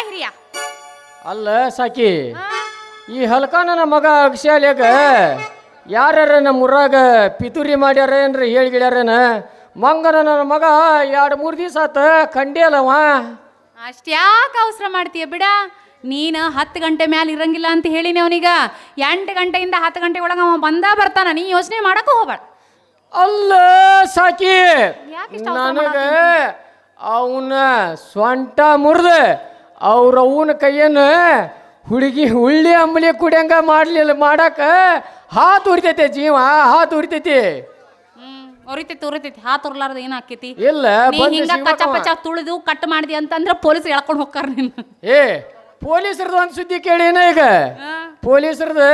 ಹಿರಿಯ. ಅಲ್ಲ ಸಾಕಿ ಈ ಹಲ್ಕಾನನ ಮಗ ಅಕ್ಷಾಲ್ಯಾಗ ಯಾರ್ಯಾರ ನಮ್ಮ ಊರಾಗ ಪಿತೂರಿ ಮಾಡ್ಯಾರ ಹೇಳಿ ಹೇಳ್ಗಿಡ್ಯಾರೇನ ಮಂಗನ ನನ್ನ ಮಗ ಎರಡು ಮೂರು ದಿವಸ ಆತ ಕಂಡೇ ಅಲ್ಲವ? ಅಷ್ಟ್ಯಾಕೆ ಅವಸರ ಮಾಡ್ತೀಯ ಬಿಡ. ನೀನು ಹತ್ತು ಗಂಟೆ ಮ್ಯಾಲೆ ಇರಂಗಿಲ್ಲ ಅಂತ ಹೇಳಿನಿ ಅವನಿಗ. ಎಂಟು ಗಂಟೆಯಿಂದ ಹತ್ತು ಗಂಟೆ ಒಳಗೆ ಅವ ಬಂದ ಬರ್ತಾನ ನೀ ಯೋಚನೆ ಮಾಡಕ್ಕೂ ಹೋಗ್ಬೇಡ. ಅಲ್ಲ ಸಾಕಿ ಯಾಕ ಇಷ್ಟ್ ಅವಸರ ನನಗ ಅವನ ಸೊಂಟ ಮುರಿದ ಅವ್ರ ಅವನ ಕೈಯನ್ನು ಹುಡುಗಿ ಹುಳ್ಳಿ ಅಂಬಲಿ ಕುಡಿಯಂಗ ಮಾಡಲಿಲ್ಲ ಮಾಡಕ್ಕೆ ಹಾತ್ ಉರಿತೈತೆ ಜೀವ ಹಾತ್ ಉರಿತೈತಿ. ಉರಿತೈತಿ ಉರಿತೈತಿ. ಹಾತ್ ಉರ್ಲಾರ್ದ ಏನ್ ಆಕೈತಿ? ಇಲ್ಲ ನೀ ಬಂದು ಹಿಂಗ ಕಚ್ಚ ಪಚ್ಚ ತುಳಿದು ಕಟ್ ಮಾಡ್ದಿ ಅಂತಂದ್ರೆ ಪೊಲೀಸ್ ಎಳ್ಕೊಂಡು ಹೋಗ್ತಾರ ನಿನ್ನ. ಏ ಪೊಲೀಸರದು ಒಂದು ಸುದ್ದಿ ಕೇಳೇನ ಈಗ. ಪೊಲೀಸರದು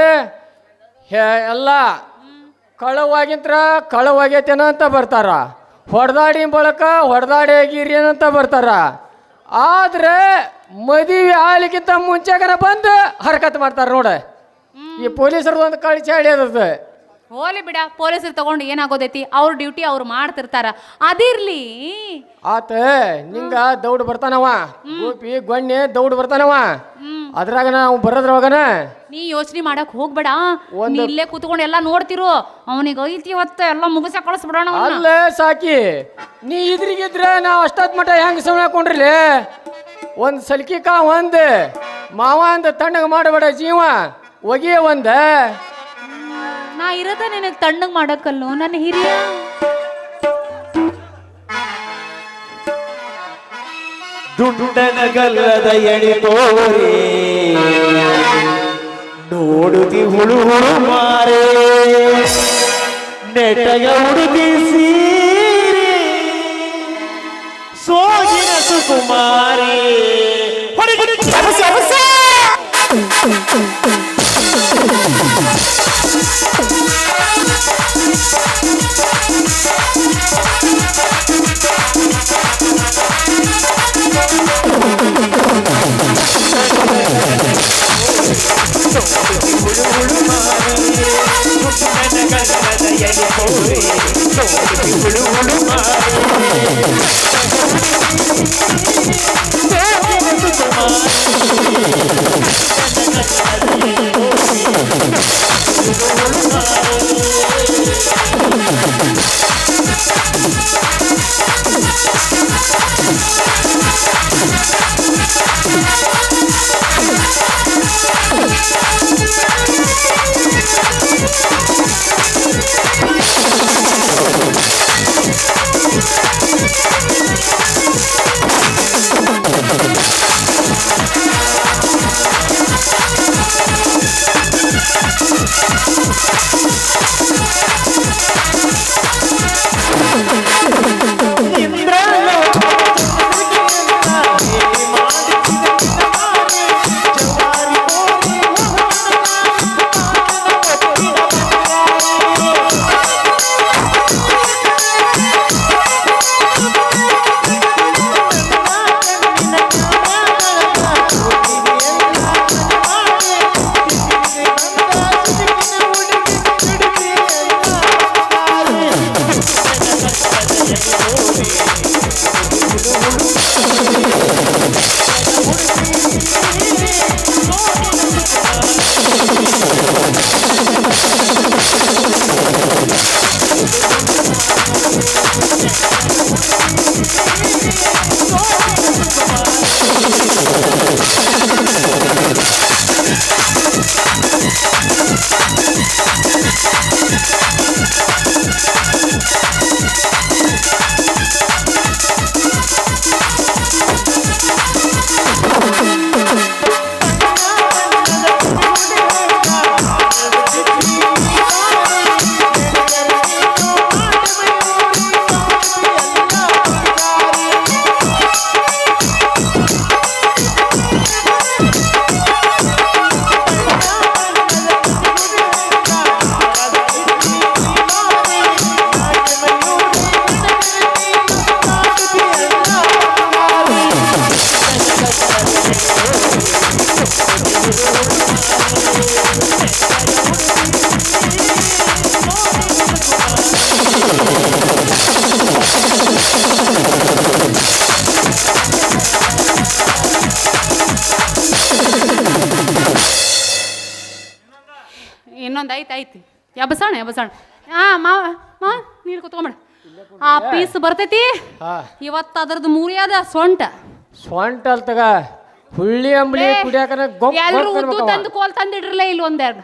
ಎಲ್ಲ ಕಳವಾಗಿಂತ್ರ ಕಳವಾಗೈತೇನ ಅಂತ ಬರ್ತಾರ. ಹೊಡೆದಾಡಿ ಬಳಕ ಹೊಡೆದಾಡಿ ಆಗಿರಿ ಅಂತ ಬರ್ತಾರ. ಆದ್ರೆ ಮದುವೆ ಆಲಿಕ್ಕಿಂತ ಮುಂಚೆಗನ ಬಂದು ಹರಕತ್ ಮಾಡ್ತಾರೆ ನೋಡ. ಈ ಪೊಲೀಸರು ಒಂದು ಕಳಿ ಚಾಡಿ ಓಲಿ ಹೋಲಿ ಬಿಡ ಪೊಲೀಸರು ತಗೊಂಡು ಏನಾಗೋದೈತಿ? ಅವ್ರ ಡ್ಯೂಟಿ ಅವ್ರು ಮಾಡ್ತಿರ್ತಾರ. ಅದಿರ್ಲಿ. ಆತ ನಿಂಗ ದೌಡ್ ಬರ್ತಾನವ. ಗೋಪಿ ಗೊಣ್ಣೆ ದೌಡ್ ಬರ್ತಾನವ. ಅದ್ರಾಗ ನಾವು ಬರೋದ್ರೊಳಗನ ನೀ ಯೋಚನೆ ಮಾಡಕ್ ಹೋಗ್ಬೇಡ. ಒಂದು- ನೀ ಇಲ್ಲೇ ಕೂತ್ಕೊಂಡು ಎಲ್ಲ ನೋಡ್ತಿರು. ಅವನಿಗೆ ಐತಿ ಹೊತ್ತ ಎಲ್ಲ ಮುಗಿಸ ಕಳಿಸ್ಬಿಡೋಣ ಅಲ್ಲೇ ಸಾಕಿ. ನೀ ಇದ್ರಿಗಿದ್ರೆ ನಾವು ಅಷ್ಟೊತ್ ಮಟ್ಟ ಹೆಂಗ್ ಸುಮ್ಮನೆ ಕೊಂಡ್ರಿಲಿ? ಒಂದ್ ಕಾ ಒಂದ್. ಮಾವ ಅಂದ ತಣ್ಣಗೆ ಮಾಡಬೇಡ ಜೀವ. ಒಗಿಯ ಒಂದ. ನಾ ಇರೋದ ನಿನಗೆ ತಣ್ಣಗೆ ಮಾಡಕ್ಕಲ್ಲೋ ನನ್ನ ಹಿರಿಯ. ದುಂಡನಗಲ್ಲದ ಎಣಿತೋರೆ ನೋಡುದಿ ಹುಳು ಹುಳು ಮಾರೆ ನೆಟಗ ಹುಡುಗಿ ಸೀರೆ ಸೋಗಿನ ಸುಕುಮಾರಿ ಹೊಡಿಗಿಡಿ ಅಬಸ, ಅಬಸ! ದುಂಡನಗಲ್ಲದ ಎಣಿತೋರೆ ನೋಡುದಿ ಇನ್ನೊಂದು ಐತೆ ಐತಿ. ಎಬ್ಬಸೋಣ ಎಬ್ಬಸೋಣ ಹಾ ಮಾವ ಮಾವ ನೀರು ಕುತ್ಕೊಂಬೇಡ ಆ ಪೀಸ್ ಬರ್ತೈತಿ? ಹಾ. ಇವತ್ತು ಅದ್ರದ್ದು ಮೂರಿ ಅದ ಸೊಂಟ. ಅಲ್ತಗ ಅಲ್ ತಗ ಹುಳ್ಳಿ ಅಂಬಳಿ ಕುಡಿಯಾಕ ಎಲ್ಲರೂ ಉದ್ದು. ತಂದು ಕೋಲ್ ತಂದಿಡ್ರಲ್ಲ ಇಲ್ಲಿ ಒಂದೆರಡು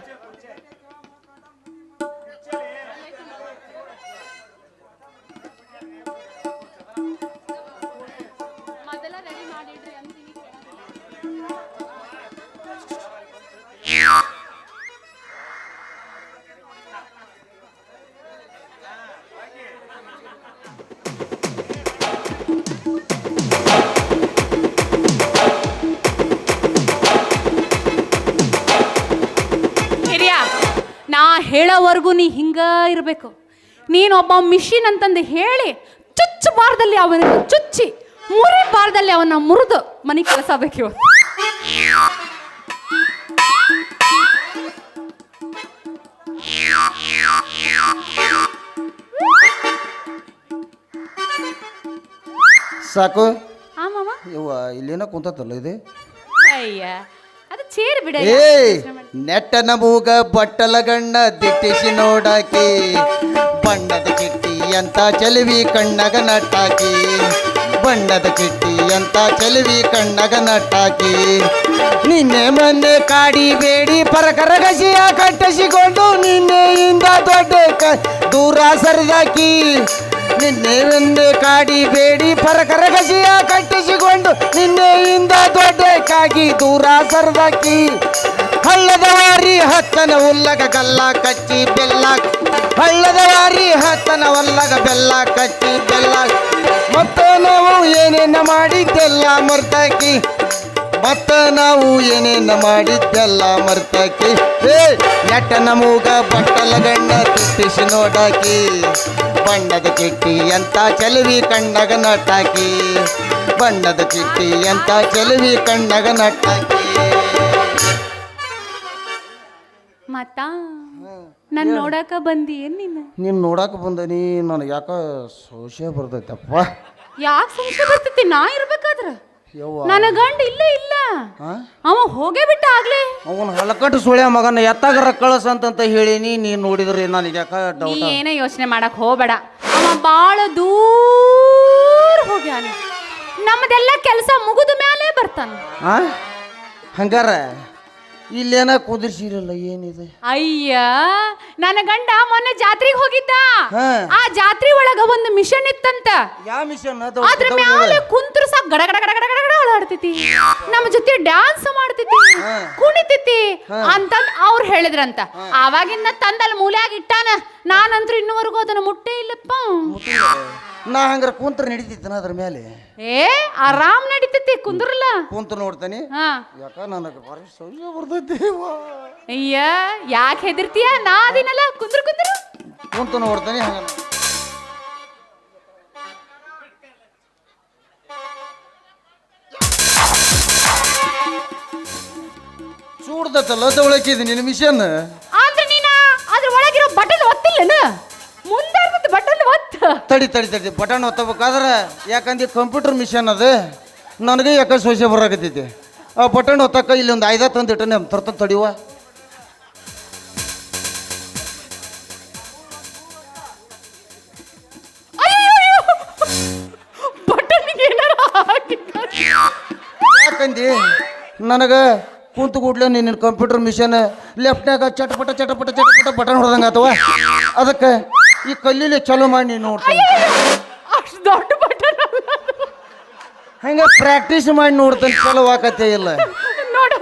ಹೇಳೋವರೆಗೂ ನೀ ಹಿಂಗ ಇರಬೇಕು. ನೀನೊಬ್ಬ ಮಿಷಿನ್ ಅಂತಂದು ಹೇಳಿ ಚುಚ್ಚಬಾರ್ದಲ್ಲಿ ಅವನ ಚುಚ್ಚಿ ಮುರಿಬಾರ್ದಲ್ಲಿ ಅವನ ಮುರಿದು ಮನೆ ಕೆಲಸ ಬೇಕು ಸಾಕು. ಇಲ್ಲೇನೋ ಕುಂತ ಇವ ಇಲ್ಲೇನ ಕುಂತತ್ತಲ್ಲ ಇದು? ಅಯ್ಯ. ಅದು ಚೇರ್ ಬಿಡ ನೆಟ್ಟನ ಮೂಗ ಬಟ್ಟಲ ಗಣ್ಣ ದಿಟ್ಟಿಸಿ ನೋಡಾಕಿ ಬಣ್ಣದ ಕಿಟ್ಟಿ ಅಂತ ಚೆಲುವಿ ಕಣ್ಣಗ ನಟ್ಟಾಕಿ ಬಣ್ಣದ ಕಿಟ್ಟಿ ಅಂತ ಚೆಲುವಿ ಕಣ್ಣಗ ನಟ್ಟಾಕಿ. ನಿನ್ನೆ ಮೊನ್ನೆ ಕಾಡಿ ಬೇಡಿ ಪರಕರ ಗಸಿಯ ಕಟ್ಟಿಸಿಕೊಂಡು ನಿನ್ನೆಯಿಂದ ದೊಡ್ಡ ಕ ದೂರ ಸರಿದಾಕಿ ನಿನ್ನೆ ಒಂದೇ ಕಾಡಿ ಬೇಡಿ ಪರಕರ ಗಸಿಯ ಕಟ್ಟಿಸಿಕೊಂಡು ನಿನ್ನೆಯಿಂದ ದೊಡ್ಡಕ್ಕಾಗಿ ದೂರ ಸರದಾಕಿ. ಹಳ್ಳದ ವಾರಿ ಹತ್ತನ ಉಲ್ಲಗ ಗಲ್ಲ ಕಚ್ಚಿ ಬೆಲ್ಲ. ಹಳ್ಳದ ವಾರಿ ಹತ್ತನ ಒಲ್ಲಗ ಬೆಲ್ಲ ಕಚ್ಚಿ ಬೆಲ್ಲ. ಮತ್ತೆ ನಾವು ಏನೇನ ಮಾಡಿದ್ದೆಲ್ಲ ಮರ್ತಾಕಿ ಮತ್ತ ನಾವು ಏನೇನ ಮಾಡಿದ್ದೆಲ್ಲ ಮರ್ತಾಕಿ. ಏ ನಮೂಗ ಮೂಗ ಬಟ್ಟಲ ಗಣ್ಣ ತಿಟ್ಟಿಸಿ ನೋಡಾಕಿ. ಬಣ್ಣದ ಚಿಟ್ಟಿ ಎಂತ ಚೆಲುವಿ ಕಣ್ಣಗ ನಟಾಕಿ ಬಣ್ಣದ ಚಿಟ್ಟಿ ಎಂತ ಚೆಲುವಿ ಕಣ್ಣಗ ನಟಾಕಿ ಮತ್ತ ನನ್ ನೋಡಾಕ ಬಂದಿ ಏನ್ ನೀನು? ನೀನು ನೋಡಾಕ ಬಂದನಿ ನನಗೆ ಯಾಕ ಸೋಷೆ ಬರ್ತೈತಪ್ಪ. ಯಾಕೆ ಸಂಶಯ ಬರ್ತೈತಿ? ನಾ ಇರ್ಬೇಕಾದ್ರ? ನನ್ನ ಗಂಡ ಇಲ್ಲೇ ಇಲ್ಲ? ಅವ ಹೋಗೇ ಬಿಟ್ಟ ಆಗ್ಲೇ. ಅವನ ಹಲಕಟ್ಟು ಸುಳ್ಯ ಮಗನ ಎತ್ತಾಗರ ಕಳಸ ಅಂತಂತ ಹೇಳಿನಿ ನೀ ನೋಡಿದ್ರೆ ನನಗೆ ಯಾಕ ನೀ ಡೌಟ್ ಏನೇ ಯೋಚನೆ ಮಾಡಕ್ ಹೋಗ್ಬೇಡ. ಅವ ಬಾಳ ದೂರ ಹೋಗ್ಯಾನ. ನಮ್ಮದೆಲ್ಲ ಕೆಲಸ ಮುಗಿದ ಮ್ಯಾಲೆ ಬರ್ತಾನ. ಹಂಗಾರ ಇಲ್ಲೇನ ಕುದಿರ್ಸಿರಲ್ಲ ಏನಿದೆ? ಅಯ್ಯ ನನ್ನ ಗಂಡ ಮೊನ್ನೆ ಜಾತ್ರೆಗೆ ಹೋಗಿದ್ದ. ಹಾ. ಆ ಜಾತ್ರೆ ಒಳಗ ಒಂದು ಮಿಷನ್ ಇತ್ತಂತ. ಯಾವ ಮಿಷನ್ ಅದ್ರ ಮೇಲೆ ಕುಂತ್ರು ಸಾಕ್ ಗಡ ಗಡ ಗಡ ಗಡ ಗಡ ಗಡ ಓಡಾಡ್ತೈತಿ. ನಮ್ಮ ಜೊತೆ ಡ್ಯಾನ್ಸ್ ಮಾಡ್ತೈತಿ ಕುಣಿತೈತಿ ಅಂತಂದ್ ಅವ್ರು ಹೇಳಿದ್ರಂತ. ಆವಾಗಿಂದ ತಂದಲ್ಲಿ ಮೂಲ್ಯಾಗ ಇಟ್ಟಾನ. ನಾನಂತ್ರ ಇನ್ನುವರೆಗೂ ಅದನ್ನ ಮುಟ್ಟೇ ಇಲ್ಲಪ್ಪ. ನಾ ಹಂಗಾರ ಕುಂತ್ರ ನಡೀತಿತ್ತನ ಅದ್ರ ಮೇಲೆ ಏ ಆರಾಮ್ ನಡೀತೈತಿ ಕುಂದ್ರಲ್ಲ. ಕುಂತ ನೋಡ್ತೇನೆ. ಹಾ. ಯಾಕ ನನಗೆ ಬರ್ತೈತಿ ಅಯ್ಯ ಯಾಕೆ ಹೆದರ್ತೀಯ? ನಾ ಅದಿನಲ್ಲ ಕುಂದ್ರ ಕುಂದ್ರ. ಕುಂತ ನೋಡ್ತೇನೆ ಹಂಗ ಚೂಡ್ದತ್ತಲ್ಲ ನಿನ್ನ ಮಿಷನ್ ಆದ್ರೆ ನೀನ ಅದ್ರ ಒಳಗಿರೋ ಬಟನ್ ಒತ್ತಿಲ್ಲನ? ಮುಂದೆ ಬಟನ್ ಒತ್ತ. ತಡಿ ತಡಿ ತಡಿ ಬಟನ್ ಒತ್ತಬೇಕಾದ್ರೆ ಯಾಕಂದ್ರೆ ಕಂಪ್ಯೂಟರ್ ಮಿಷನ್ ಅದು? ನನಗೆ ಯಾಕೆ ಸೋಸೆ ಬರಾಕತ್ತೈತಿ? ಆ ಬಟನ್ ಹೊತ್ತಕ್ಕ ಇಲ್ಲಿ ಒಂದು ಐದ ತಂದು ಇಟ್ಟನೆ ತರ್ತ ತಡಿವ. ಯಾಕಂದಿ? ನನಗೆ ಕುಂತು ಕೂಡ್ಲೆ ನಿನ್ನ ಕಂಪ್ಯೂಟರ್ ಮಿಷನ್ ಲೆಫ್ಟ್ನಾಗ ಚಟಪಟ ಚಟಪಟ ಚಟಪಟ ಬಟನ್ ಹೊಡೆದಂಗೆ ಆತವ ಅದಕ್ಕೆ ಈ ಕಲ್ಲಿಲೆ ಚಲೋ ಮಾಡಿ ನೀನು ನೋಡ್ತೀನಿ. ಹಂಗೆ ಪ್ರಾಕ್ಟೀಸ್ ಮಾಡಿ ನೋಡ್ತಾನೆ ಚಲೋ ಆಕತೆ ಇಲ್ಲ. ನೋಡು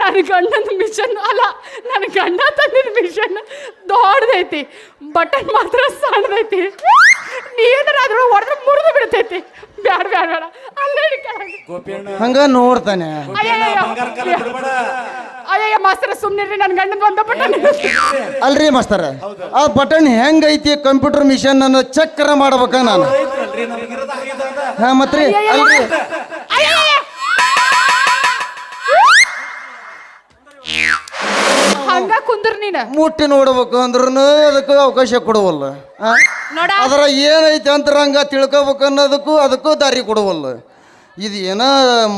ನನ್ನ ಗಂಡನ ಮಿಷನ್ ಅಲ್ಲ ನನ್ನ ಗಂಡ ತಂದಿದ ಮಿಷನ್ ದೊಡ್ಡದೈತಿ ಬಟನ್ ಮಾತ್ರ ಸಣ್ಣದೈತಿ. ನೀ ಏನಾರ ಅದ್ರ ಹೊಡೆದ್ರೆ ಮುರಿದು ಬಿಡ್ತೈತಿ. ಬ್ಯಾಡ ಬ್ಯಾಡ ಬೇಡ ಅಲ್ಲೇ. ಹಂಗ ನೋಡ್ತಾನೆ. ಅಯ್ಯ ಅಯ್ಯಯ್ಯ ಮಾಸ್ತರ ಸುಮ್ಮನೆ ನನ್ನ ಗಂಡನ ಒಂದ ಬಟನ್ ಅಲ್ರಿ ಮಾಸ್ತರ ಆ ಬಟನ್ ಹೆಂಗೈತಿ ಕಂಪ್ಯೂಟರ್ ಮಿಷನ್ ಅನ್ನು ಚಕ್ರ ಮಾಡ್ಬೇಕ ನಾನು. ಹಾ ಮತ್ರಿ. ಅಲ್ರಿ. ಹಂಗ ಕುಂದ್ರ ನೀನ. ಮುಟ್ಟಿ ನೋಡ್ಬೇಕು ಅಂದ್ರೂ ಅದಕ್ಕೂ ಅವಕಾಶ ಕೊಡುವಲ್ಲ. ಆ? ನೋಡ. ಅದರ ಏನೈತೆ ಅಂತರಂಗ ತಿಳ್ಕೊಬೇಕು ಅನ್ನೋದಕ್ಕೂ ಅದಕ್ಕೂ ದಾರಿ ಕೊಡುವಲ್ಲ. ಇದು ಏನ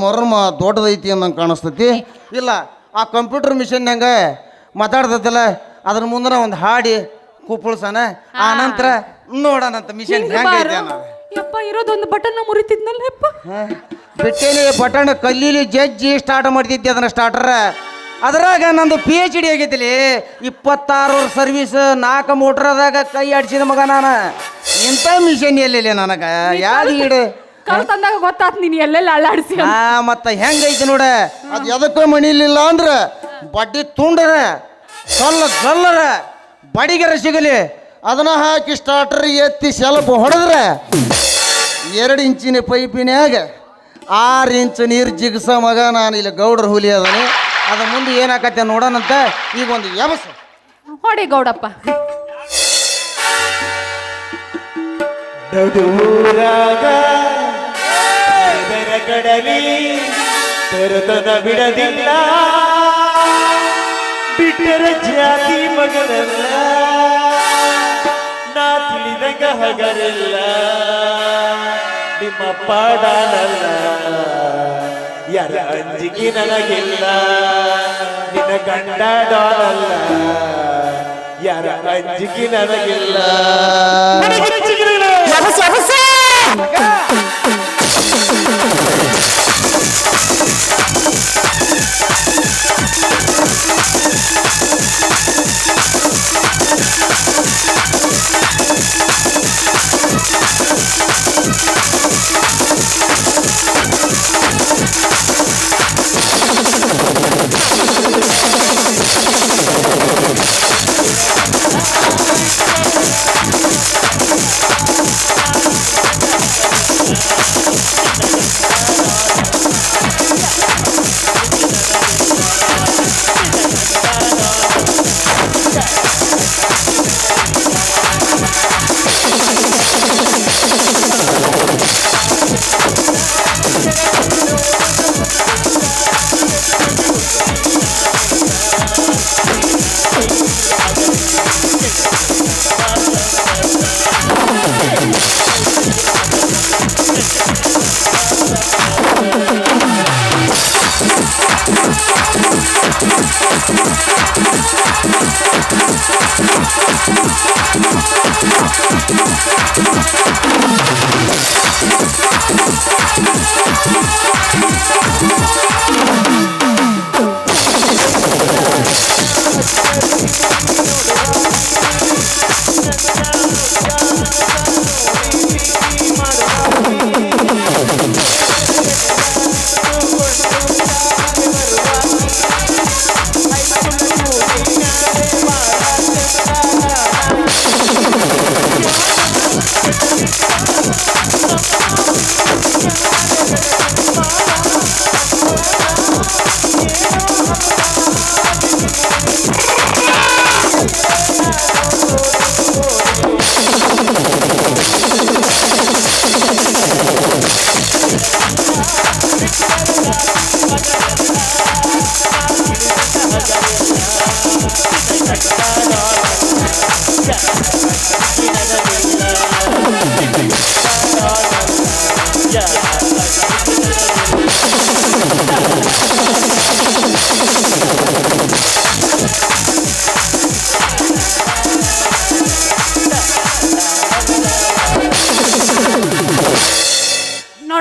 ಮೊರಮ ದೊಡ್ಡದೈತಿ ಅನ್ನಂಗೆ ಕಾಣಿಸ್ತೈತಿ. ಇಲ್ಲ ಆ ಕಂಪ್ಯೂಟರ್ ಮಿಷನ್ ಹೆಂಗ ಮಾತಾಡ್ತೈತಲ್ಲ ಅದ್ರ ಮುಂದೆ ಒಂದು ಹಾಡಿ ಕುಪ್ಪಳ್ಸನ ಆ ನಂತರ ನೋಡೋಣಂತ ಮಿಷನ್ ಹೆಂಗೈತೆ ಅನ್ನೋದು. ಯಪ್ಪ ಇರೋದೊಂದು ಬಟನ್ ಮುರಿತಿದ್ನಲ್ಲ ಯಪ್ಪ. ಬಿಟ್ಟೇಲಿ ಬಟನ್ ಕಲ್ಲಿಲಿ ಜಜ್ಜಿ ಸ್ಟಾರ್ಟ್ ಮಾಡ್ತಿದ್ದೆ ಅದನ್ನ ಸ್ಟಾರ್ಟರ್ ಅದ್ರಾಗ ನಂದು ಪಿ ಎಚ್ ಡಿ ಆಗೈತಿಲಿ ಇಪ್ಪತ್ತಾರು ಸರ್ವಿಸ್ ನಾಲ್ಕು ಮೋಟ್ರದಾಗ ಕೈ ಆಡ್ಸಿದ ಮಗ ನಾನು. ಇಂಥ ಮಿಷನ್ ಎಲ್ಲಿಲ್ಲ ನನಗೆ? ಯಾವ್ದು ಇಡು ಕಲ್ ತಂದಾಗ ಗೊತ್ತಾತ್ ನೀನು ಎಲ್ಲೆಲ್ಲ ಅಳ್ಳಾಡಿಸಿ ಆ ಮತ್ತೆ ಹೆಂಗೈತಿ ನೋಡ. ಅದು ಎದಕ್ಕೂ ಮಣಿಲಿಲ್ಲ ಅಂದ್ರೆ ಬಡ್ಡಿ ತುಂಡರ ಸೊಲ್ಲ ಗಲ್ಲರ ಬಡಿಗೆರ ಸಿಗಲಿ. ಅದನ್ನ ಹಾಕಿ ಸ್ಟಾರ್ಟರ್ ಎತ್ತಿ ಸ್ವಲ್ಪ ಹೊಡೆದ್ರೆ ಎರಡು ಇಂಚಿನ ಪೈಪಿನ್ಯಾಗ ಆರು ಇಂಚು ನೀರು ಜಿಗ್ಸ ಮಗ ನಾನು ಇಲ್ಲಿ ಗೌಡ್ರ ಹುಲಿ ಅದನಿ. ಅದ್ರ ಮುಂದೆ ಏನಾಕತ್ತೆ ನೋಡೋಣಂತ ಈಗ ಒಂದು ಯಮಸ ಹೊಡಿ ಗೌಡಪ್ಪ. ತೆರೆತನ ಬಿಡದಿಲ್ಲ. ಬಿಟ್ಟರ ಜಾತಿ ಮಗನಲ್ಲ. ತಿಳಿದಂಗ ಹಗರಲ್ಲ ನಿಮ್ಮ ಪಾಡಾನಲ್ಲ. ಯಾರ ಅಂಜಿಕೆ ನನಗಿಲ್ಲ ನಿನ್ನ ಗಂಡ ಡಾನಲ್ಲ ಯಾರ ಅಂಜಿಕೆ ನನಗಿಲ್ಲ.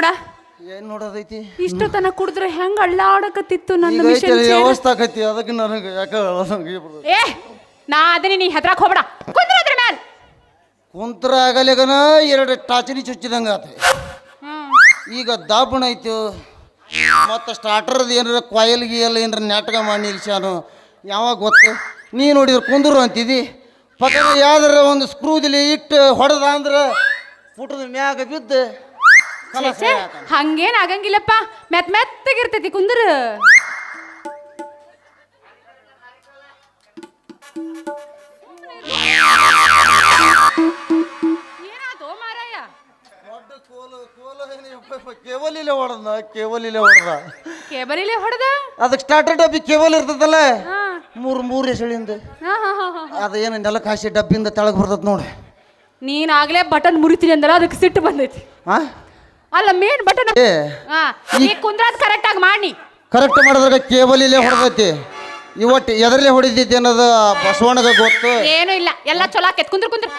ನೋಡ. ಏನ್ ನೋಡೋದೈತಿ? ಇಷ್ಟು ತನ ಕುಡಿದ್ರೆ ಹೆಂಗ ಅಳ್ಳಾಡಕತ್ತಿತ್ತು ನನ್ನ ಮಿಷನ್ ವ್ಯವಸ್ಥೆ ಅದಕ್ಕೆ ನನಗೆ ಯಾಕೆ ಅಳಸಂಗಿ. ಏ ನಾ ಅದನ್ನ ನೀ ಹೆದ್ರಾಕ್ ಹೋಗ್ಬೇಡ. ಕುಂದ್ರ ಅದ್ರ ಮ್ಯಾಲ್. ಕುಂತ್ರ ಆಗಲಿಗನ ಎರಡು ಟಾಚರಿ ಚುಚ್ಚಿದಂಗ ಆತ ಈಗ ದಾಬಣ ಐತು. ಮತ್ತು ಸ್ಟಾರ್ಟರ್ ಏನಾರ ಕಾಯಿಲ್ ಗೀಯಲ್ ಏನಾರ ನಾಟಕ ಮಾಡಿ ನಿಲ್ಸ್ಯಾನು ಯಾವಾಗ ಗೊತ್ತು? ನೀ ನೋಡಿದ್ರೆ ಕುಂದ್ರು ಅಂತಿದಿ. ಪಕ್ಕದ ಯಾವ್ದಾರ ಒಂದು ಸ್ಕ್ರೂದಲ್ಲಿ ಇಟ್ಟು ಹೊಡೆದ ಅಂದ್ರೆ ಪುಟದ ಮ್ಯಾಗ ಬಿದ್ದು. ಛೇ, ಹಂಗೇನ್ ಆಗಂಗಿಲ್ಲಪ್ಪ. ಮೆತ್ ಮೆತ್ತಗಿರ್ತೈತಿ ಕುಂದ್ರ. ಏನಾತು ಮಾರಾಯ. ಕೇವಲ್ ಇಲ್ಲೇ ಹೊಡೆದ ಕೇವಲ್ ಇಲ್ಲೇ ಹೊಡೆದ ಕೇಬಲ್ ಇಲ್ಲೇ ಹೊಡೆದ? ಅದಕ್ಕೆ ಸ್ಟಾರ್ಟರ್ ಡಬ್ಬಿ ಕೇವಲ್ ಇರ್ತದಲ್ಲ? ಹಾ. ಮೂರು ಮೂರು ಎಸಳಿಂದ ಹಾ ಹಾ ಹಾ ಹಾ. ಅದೇನು ನೆಲಕ್ಕೆ ಹಾಸಿ ಡಬ್ಬಿಂದ ತೆಳಗೆ ಬರ್ತದ ನೋಡಿ. ನೀನ್ ಆಗ್ಲೇ ಬಟನ್ ಮುರಿತೀನಿ ಅಂದಲ್ಲ ಅದಕ್ಕೆ ಸಿಟ್ಟು ಬಂದೈತಿ. ಹಾ ಅಲ್ಲ ಮೇನ್ ಬಟನ್ ಹಾ ನೀ ಕುಂದ್ರಾದ್ ಕರೆಕ್ಟ್ ಆಗಿ ಮಾಡಿ ಕರೆಕ್ಟ್ ಮಾಡಿದ್ರೆ ಕೇಬಲ್ ಇಲ್ಲೇ ಹೊಡೆದೈತಿ. ಇವತ್ತು ಎದರ್ಲೆ ಹೊಡಿತೈತಿ ಅನ್ನೋದು ಬಸವಣ್ಣಗ ಗೊತ್ತು? ಏನೂ ಇಲ್ಲ ಎಲ್ಲ ಚಲೋ ಆಕೈತ್. ಕುಂದ್ರ ಕುಂದ್ರ.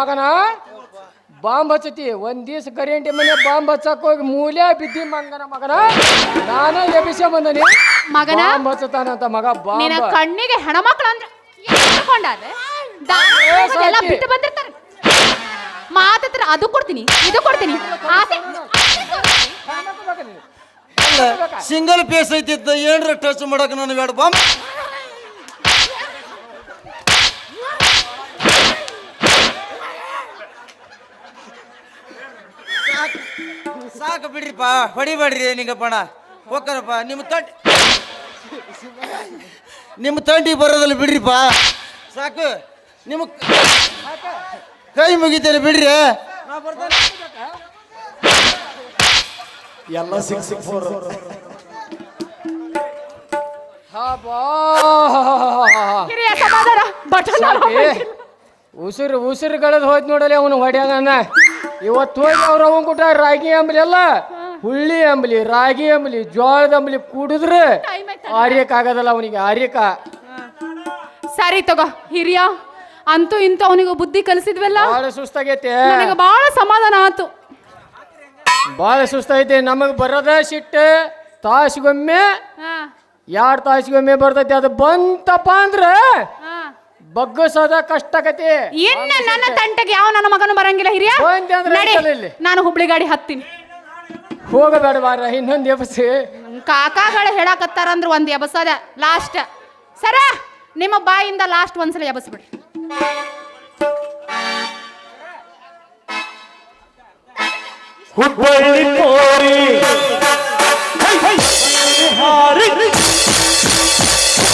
ಮಂಗನ? ಬಾಂಬ್ ಹಚ್ಚತಿ. ಒಂದ್ ದಿವಸ ಕರೆಂಟಿ ಮನೆ ಬಾಂಬ್ ಹಚ್ಚಕ್ ಹೋಗಿ ಮೂಲೆ ಬಿದ್ದಿ ಮಂಗನ ಮಗನ. ನಾನ ಎಬಿಸ ಬಂದನಿ. ಮಗನ? ಬಾಂಬ್ ಹಚ್ಚತಾನಂತ ಮಗ ನಿನ್ನ ಬಾಂಬ್ ಕಣ್ಣಿಗೆ ಹೆಣ್ಮಕ್ಳು ಅಂದ್ರೆ ಬಿಟ್ಟು ಬಂದಿರ್ತಾರೆ. ಮಾತತ್ರ ಅದು ಕೊಡ್ತೀನಿ ಇದು ಕೊಡ್ತೀನಿ. ಆಸೆ. ಸಿಂಗಲ್ ಪೇಸ್ ಐತಿ ಏನ್ರ ಟಚ್ ಮಾಡಕ್ ನಾನು ಬೇಡ. ಬಾಂಬ್. ಸಾಕು ಬಿಡ್ರಿಪ್ಪ ಹೊಡಿಬೇಡ್ರಿ ನಿಂಗಪ್ಪಣ ಹೋಗ್ತಾರಪ್ಪ ನಿಮ್ಮ ತಂಡಿ ನಿಮ್ಮ ತಂಡಿ ಬರೋದಲ್ಲ ಬಿಡ್ರಿಪ್ಪ. ಸಾಕು. ನಿಮ್ಮ ಕೈ ಮುಗಿತೇನೆ ಬಿಡ್ರಿ. ನಾ ಬರ್ತಾನೆ ಎಲ್ಲ ಸಿಕ್ಸ್ ಸಿಕ್ಸ್ ಫೋರ್. ಹಿರಿಯ ಸಮಾಧಾನ ಬಟನ್ ಉಸಿರು ಕಳೆದು ಹೋಯ್ತು ನೋಡಲಿ ಅವನು ಹೊಡ್ಯಾಂಗನ ಇವತ್ತು ಹೋಗಿ ಅವ್ರ ಅವನ್ ಕೊಟ್ಟ ರಾಗಿ ಅಂಬಲಿ ಅಲ್ಲ? ಹುಳ್ಳಿ ಅಂಬಲಿ ರಾಗಿ ಅಂಬಲಿ ಜೋಳದ ಅಂಬಲಿ ಕುಡಿದ್ರೆ ಆರ್ಯಕ್ಕಾಗದಲ್ಲ ಆಯ್ತಲ್ಲ? ಆರ್ಯಕ್ ಆಗದಲ್ಲ ಅವನಿಗೆ ಆರ್ಯಕ ಸರಿ ತಗೋ ಹಿರಿಯ. ಅಂತೂ ಇಂತ ಅವನಿಗೆ ಬುದ್ಧಿ ಕಲಿಸಿದ್ವಲ್ಲ? ಬಹಳ ಸುಸ್ತಾಗೈತೆ. ನನಗೆ ಬಹಳ ಸಮಾಧಾನ ಆತು. ಬಹಳ ಸುಸ್ತಾಗೈತೆ. ನಮಗ್ ಬರದ ಸಿಟ್ಟು ತಾಸಿಗೊಮ್ಮೆ ಹಾ, ಎರಡು ತಾಸಿಗೊಮ್ಮೆ ಬರ್ತೈತಿ ಅದು ಬಂತಪ್ಪ ಅಂದ್ರೆ. ಬಗ್ಗಸೋದ ಕಷ್ಟ ಆಗತಿ. ಇನ್ನ ನನ್ನ ತಂಟೆಗೆ ಯಾವ ನನ್ನ ಮಗನು ಬರಂಗಿಲ್ಲ ಹಿರಿಯ? ಬಂದೆ ಅಂದ್ರೆ ನಡಿ. ಐತಲ್ಲ ಇಲ್ಲಿ. ನಾನು ಹುಬ್ಳಿ ಗಾಡಿ ಹತ್ತೀನಿ. ಹೋಗಬೇಡ ಬಾರ ಇನ್ನೊಂದು ಎಬಸಿ. ಕಾಕಾಗಳು ಹೇಳಕತ್ತಾರಂದ್ರ ಒಂದು ಎಬಸದ ಲಾಸ್ಟ್. ಸರ ನಿಮ್ಮ ಬಾಯಿಂದ ಲಾಸ್ಟ್ ಒಂದ್ಸಲ ಎಬಸ್ಬಿಡಿ. ಹುಬ್ಬಳ್ಳಿ ಕೋರಿ. ಹೈ, ಹೈ, ಹಾರಿ.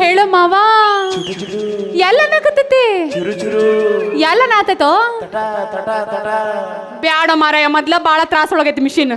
ನಗತೈತಿ ಮಾವ. ಎಲ್ಲನಾಕತ್ತೈತಿ ಎಲ್ಲ ನಾತೈತೋ? ತಟ ತಟ ತಟ ಬ್ಯಾಡ ಮಾರಾಯ, ಮೊದ್ಲ ಬಾಳ ತ್ರಾಸ ಒಳಗೈತಿ ಮಿಷಿನ್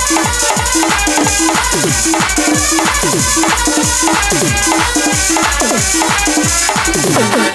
ನೀನು ಹಗ್ಲಿನ